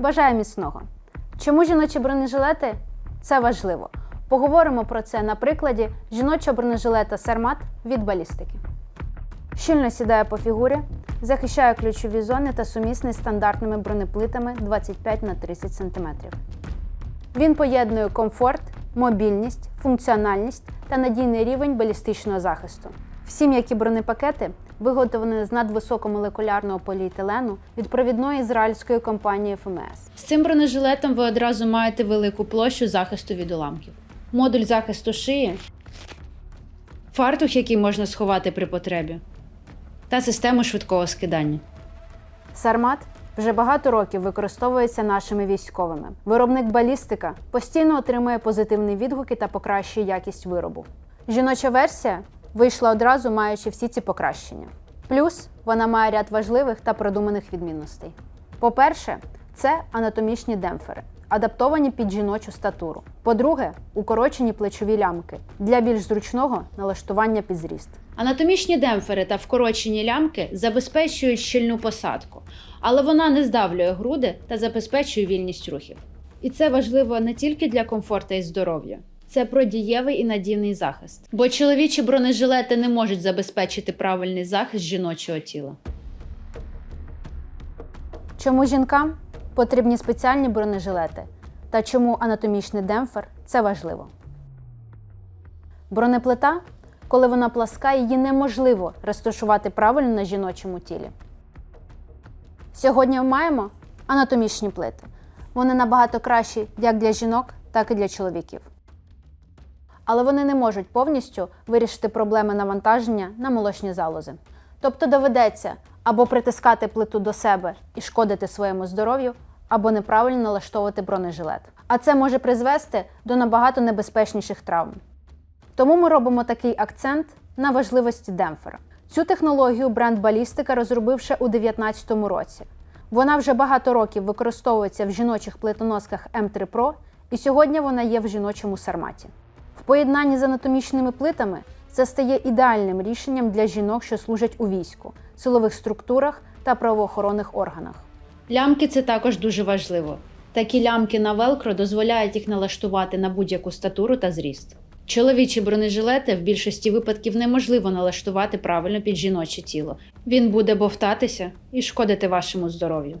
Бажаю міцного! Чому жіночі бронежилети? Це важливо. Поговоримо про це на прикладі жіночого бронежилета Сармат від балістики. Щільно сідає по фігурі, захищає ключові зони та сумісний стандартними бронеплитами 25 на 30 см. Він поєднує комфорт, мобільність, функціональність та надійний рівень балістичного захисту. Всі м'які бронепакети виготовлені з надвисокомолекулярного поліетилену від провідної ізраїльської компанії ФМС. З цим бронежилетом ви одразу маєте велику площу захисту від уламків. Модуль захисту шиї, фартух, який можна сховати при потребі, та систему швидкого скидання. Сармат вже багато років використовується нашими військовими. Виробник балістика постійно отримує позитивні відгуки та покращує якість виробу. Жіноча версія вийшла одразу, маючи всі ці покращення. Плюс вона має ряд важливих та продуманих відмінностей. По-перше, це анатомічні демпфери, адаптовані під жіночу статуру. По-друге, укорочені плечові лямки для більш зручного налаштування під зріст. Анатомічні демпфери та вкорочені лямки забезпечують щільну посадку, але вона не здавлює груди та забезпечує вільність рухів. І це важливо не тільки для комфорту і здоров'я. Це про дієвий і надійний захист. Бо чоловічі бронежилети не можуть забезпечити правильний захист жіночого тіла. Чому жінкам потрібні спеціальні бронежилети та чому анатомічний демпфер це важливо. Бронеплита, коли вона пласка, її неможливо розташувати правильно на жіночому тілі. Сьогодні ми маємо анатомічні плити. Вони набагато кращі як для жінок, так і для чоловіків. Але вони не можуть повністю вирішити проблеми навантаження на молочні залози. Тобто доведеться або притискати плиту до себе і шкодити своєму здоров'ю, або неправильно налаштовувати бронежилет. А це може призвести до набагато небезпечніших травм. Тому ми робимо такий акцент на важливості демпфера. Цю технологію бренд Балістика розробив ще у 2019 році. Вона вже багато років використовується в жіночих плитоносках М3 Pro, і сьогодні вона є в жіночому сарматі. В поєднанні з анатомічними плитами це стає ідеальним рішенням для жінок, що служать у війську, силових структурах та правоохоронних органах. Лямки це також дуже важливо. Такі лямки на велкро дозволяють їх налаштувати на будь-яку статуру та зріст. Чоловічі бронежилети в більшості випадків неможливо налаштувати правильно під жіноче тіло. Він буде бовтатися і шкодити вашому здоров'ю.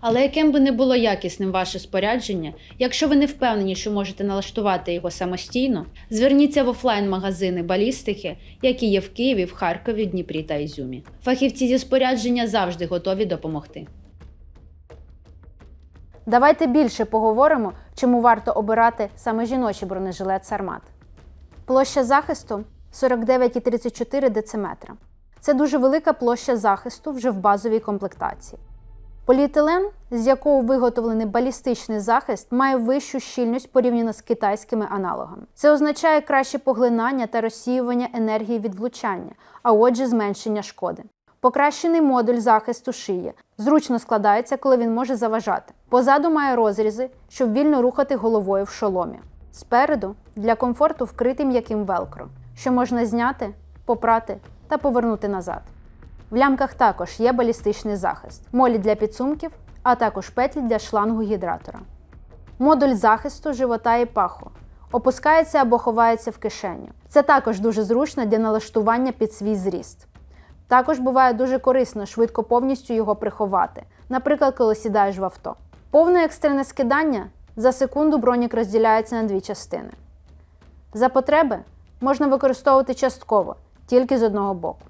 Але яким би не було якісним ваше спорядження, якщо ви не впевнені, що можете налаштувати його самостійно, зверніться в офлайн-магазини балістики, які є в Києві, в Харкові, Дніпрі та Ізюмі. Фахівці зі спорядження завжди готові допомогти. Давайте більше поговоримо, чому варто обирати саме жіночий бронежилет Сармат. Площа захисту 49,34 дециметра. Це дуже велика площа захисту вже в базовій комплектації. Поліетилен, з якого виготовлений балістичний захист, має вищу щільність порівняно з китайськими аналогами. Це означає краще поглинання та розсіювання енергії від влучання, а отже, зменшення шкоди. Покращений модуль захисту шиї зручно складається, коли він може заважати. Позаду має розрізи, щоб вільно рухати головою в шоломі. Спереду для комфорту вкритий м'яким велкро, що можна зняти, попрати та повернути назад. В лямках також є балістичний захист, молі для підсумків, а також петлі для шлангу гідратора. Модуль захисту живота і паху опускається або ховається в кишеню. Це також дуже зручно для налаштування під свій зріст. Також буває дуже корисно швидко повністю його приховати, наприклад, коли сідаєш в авто. Повне екстрене скидання за секунду бронік розділяється на дві частини. За потреби можна використовувати частково, тільки з одного боку.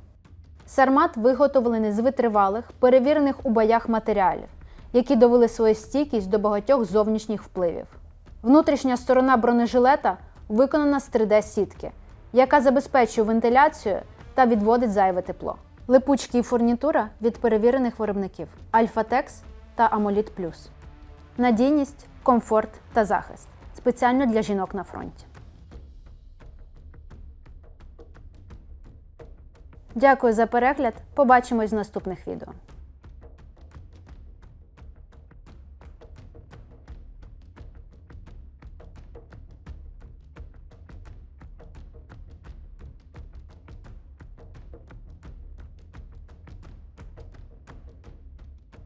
Сармат виготовлений з витривалих, перевірених у боях матеріалів, які довели свою стійкість до багатьох зовнішніх впливів. Внутрішня сторона бронежилета виконана з 3D-сітки, яка забезпечує вентиляцію та відводить зайве тепло. Липучки і фурнітура від перевірених виробників Альфатекс та Амоліт. Надійність, комфорт та захист спеціально для жінок на фронті. Дякую за перегляд. Побачимось в наступних відео.